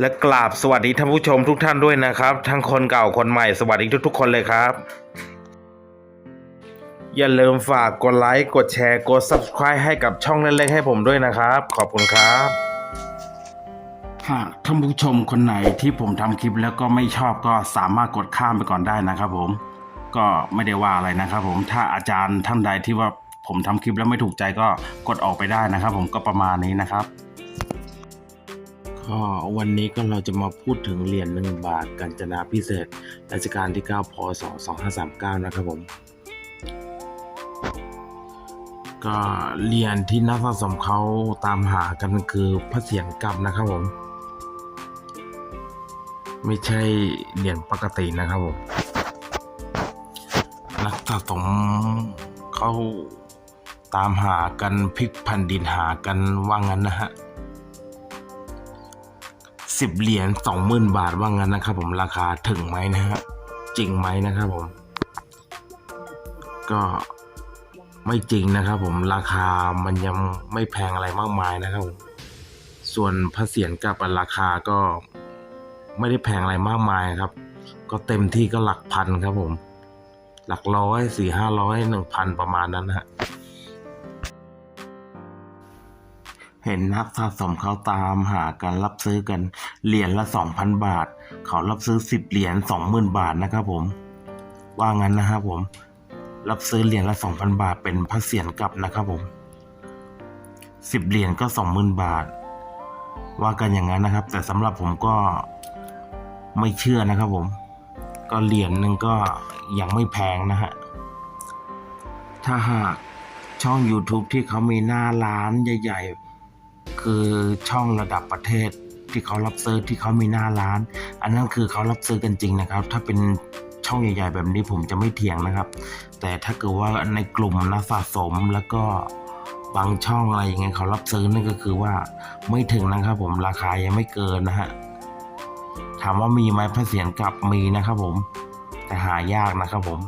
และกราบสวัสดีท่านผู้ชมทุกท่านด้วยนะครับ ทั้งคนเก่าคนใหม่สวัสดีทุก ๆ คนเลยครับ อย่าลืมฝากกดไลค์กดแชร์กด subscribe ให้กับช่องเล็กๆให้ผมด้วยนะครับ ขอบคุณครับหากท่านผู้ชมคนไหนที่ผมทำคลิปแล้วก็ไม่ชอบก็สามารถกดข้ามไปก่อนได้นะครับ ผมก็ไม่ได้ว่าอะไรนะครับ ผมถ้าอาจารย์ท่านใดที่ว่าผมทำคลิปแล้วไม่ถูกใจก็กดออกไปได้นะครับ ผมก็ประมาณนี้นะครับ ก็วันนี้ก็เราจะมาพูดถึงเหรียญหนึ่งบาทกัญจนาพิเศษรัชกาลที่ 9 พศ 2539 นะครับผม ก็เหรียญที่นักสะสมเขาตามหากันคือพระเศียรกลับนะครับผม ไม่ใช่เหรียญปกตินะครับผม นักสะสมเขาตามหากันพลิกพันดินหากันว่างั้นนะฮะ สิบเหรียญสองหมื่นบาทว่างั้นนะครับผมราคาถึงไหมนะฮะจริงไหมนะครับผม ก็ไม่จริงนะครับผมราคามันยังไม่แพงอะไรมากมายนะครับผมส่วนพระเศียรกับราคาก็ไม่ได้แพงอะไรมากมายครับ ก็เต็มที่ก็หลักพันครับผม หลักร้อยสี่ห้าร้อยหนึ่งพันประมาณนั้นนะฮะ เห็นนักสะสมเขาตามหากันรับซื้อกันเหรียญละสองพันบาท เขารับซื้อสิบเหรียญสองหมื่นบาทนะครับผม ว่างั้นนะครับผม รับซื้อเหรียญละสองพันบาทเป็นพระเศียรกลับนะครับผมสิบเหรียญก็สองหมื่นบาท ว่ากันอย่างนั้นนะครับ แต่สำหรับผมก็ไม่เชื่อนะครับผม ก็เหรียญหนึ่งก็ยังไม่แพงนะฮะถ้าหากช่อง YouTube ที่เขามีหน้าร้านใหญ่ ๆ คือช่องระดับประเทศที่เขารับซื้อที่เขามีหน้าร้าน อันนั้นคือเขารับซื้อกันจริงนะครับ ถ้าเป็นช่องใหญ่ ๆ แบบนี้ผมจะไม่เถียงนะครับ แต่ถ้าเกิดว่าในกลุ่มนักสะสมแล้วก็บางช่องอะไรอย่างเงี้ยเขารับซื้อนั่นก็คือว่าไม่ถึงนะครับ ผมราคายังไม่เกินนะฮะถามว่ามีไหมพระเศียรกลับมีนะครับ ผมแต่หายากนะครับ ผม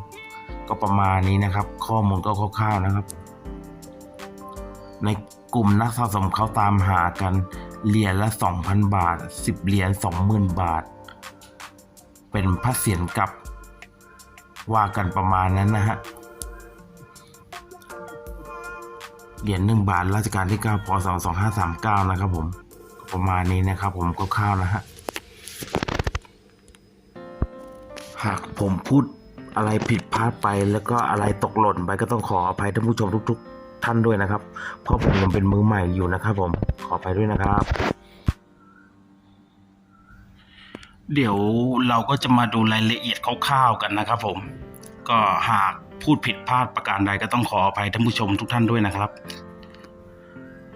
ก็ประมาณนี้นะครับ ข้อมูลก็คร่าวๆนะครับ ใน กลุ่มนักสะสมเขาตามหากัน เหรียญละ 2,000 บาท 10 เหรียญ 20,000 บาท เป็นพระเศียรกลับว่ากันประมาณนั้นนะฮะ เหรียญ1บาทรัชกาลที่ 9 พศ 2539 นะครับผม ประมาณนี้นะครับผมก็คร่าวนะฮะ หากผมพูดอะไรผิดพลาดไปแล้วก็อะไรตกหล่นไปก็ต้องขออภัยท่านผู้ชมทุก ๆ ท่านด้วยนะครับ เพราะผมยังเป็นมือใหม่อยู่นะครับ ผมขออภัยด้วยนะครับ เดี๋ยวเราก็จะมาดูรายละเอียดคร่าวๆกันนะครับ ผม ก็หากพูดผิดพลาดประการใดก็ต้องขออภัยท่านผู้ชมทุกท่านด้วยนะครับ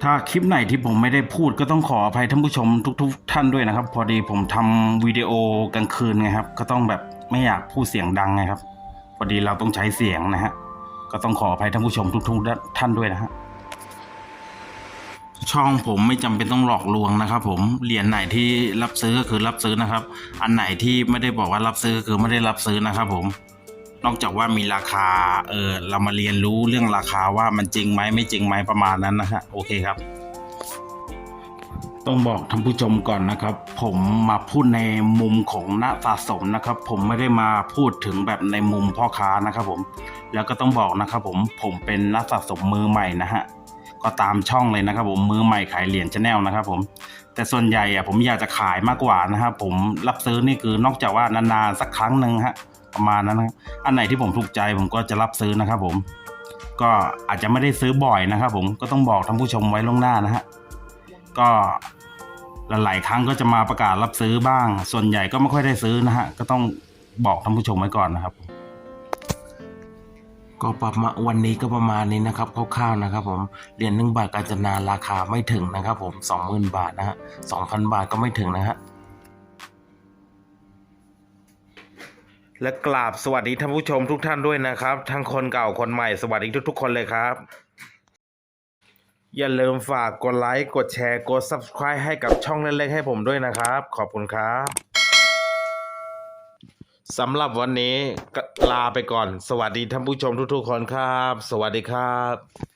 ถ้าคลิปไหนที่ผมไม่ได้พูดก็ต้องขออภัยท่านผู้ชมทุก ๆ ท่านด้วยนะครับ พอดีผมทำวิดีโอกลางคืนไงครับ ก็ต้องแบบไม่อยากพูดเสียงดังไงครับ พอดีเราต้องใช้เสียงนะฮะ ก็ต้องขออภัยท่านผู้ชมทุกๆท่านด้วยนะฮะช่องผมไม่จำเป็นต้องหลอกลวงนะครับ ผมเหรียญไหนที่รับซื้อก็คือรับซื้อนะครับ อันไหนที่ไม่ได้บอกว่ารับซื้อก็คือไม่ได้รับซื้อนะครับ ผม นอกจากว่ามีราคา เออเรามาเรียนรู้เรื่องราคาว่ามันจริงไหมไม่จริงไหมประมาณนั้นนะฮะโอเคครับ ต้องบอกท่านผู้ชมก่อนนะครับ ผมมาพูดในมุมของนักสะสมนะครับ ผมไม่ได้มาพูดถึงแบบในมุมพ่อค้านะครับ ผม แล้วก็ต้องบอกนะครับผมผมเป็นนักสะสมมือใหม่นะฮะก็ตามช่องเลยนะครับผมมือใหม่ขายเหรียญชาแนลนะครับผมแต่ส่วนใหญ่อะผมอยากจะขายมากกว่านะครับผมรับซื้อนี่คือนอกจากว่านานๆสักครั้งหนึ่งฮะประมาณนั้นนะอันไหนที่ผมถูกใจผมก็จะรับซื้อนะครับผม ก็อาจจะไม่ได้ซื้อบ่อยนะครับผมก็ต้องบอกท่านผู้ชมไว้ล่วงหน้านะฮะก็หลายๆครั้งก็จะมาประกาศรับซื้อบ้าง ส่วนใหญ่ก็ไม่ค่อยได้ซื้อนะฮะก็ต้องบอกท่านผู้ชมไว้ก่อนนะครับ ก็ประมาณวันนี้ก็ประมาณนี้นะครับคร่าวๆนะครับ ผมเหรียญหนึ่งบาทกาญจนาราคาไม่ถึงนะครับ ผมสองหมื่นบาทนะฮะสองพันบาทก็ไม่ถึงนะฮะและกราบสวัสดีท่านผู้ชมทุกท่านด้วยนะครับ ทั้งคนเก่าคนใหม่สวัสดีทุก ๆ คนเลยครับ อย่าลืมฝากกดไลค์กดแชร์กด subscribe ให้กับช่องเล็กๆให้ผมด้วยนะครับ ขอบคุณครับ สำหรับวันนี้ลาไปก่อน สวัสดีท่านผู้ชมทุกๆคนครับ สวัสดีครับ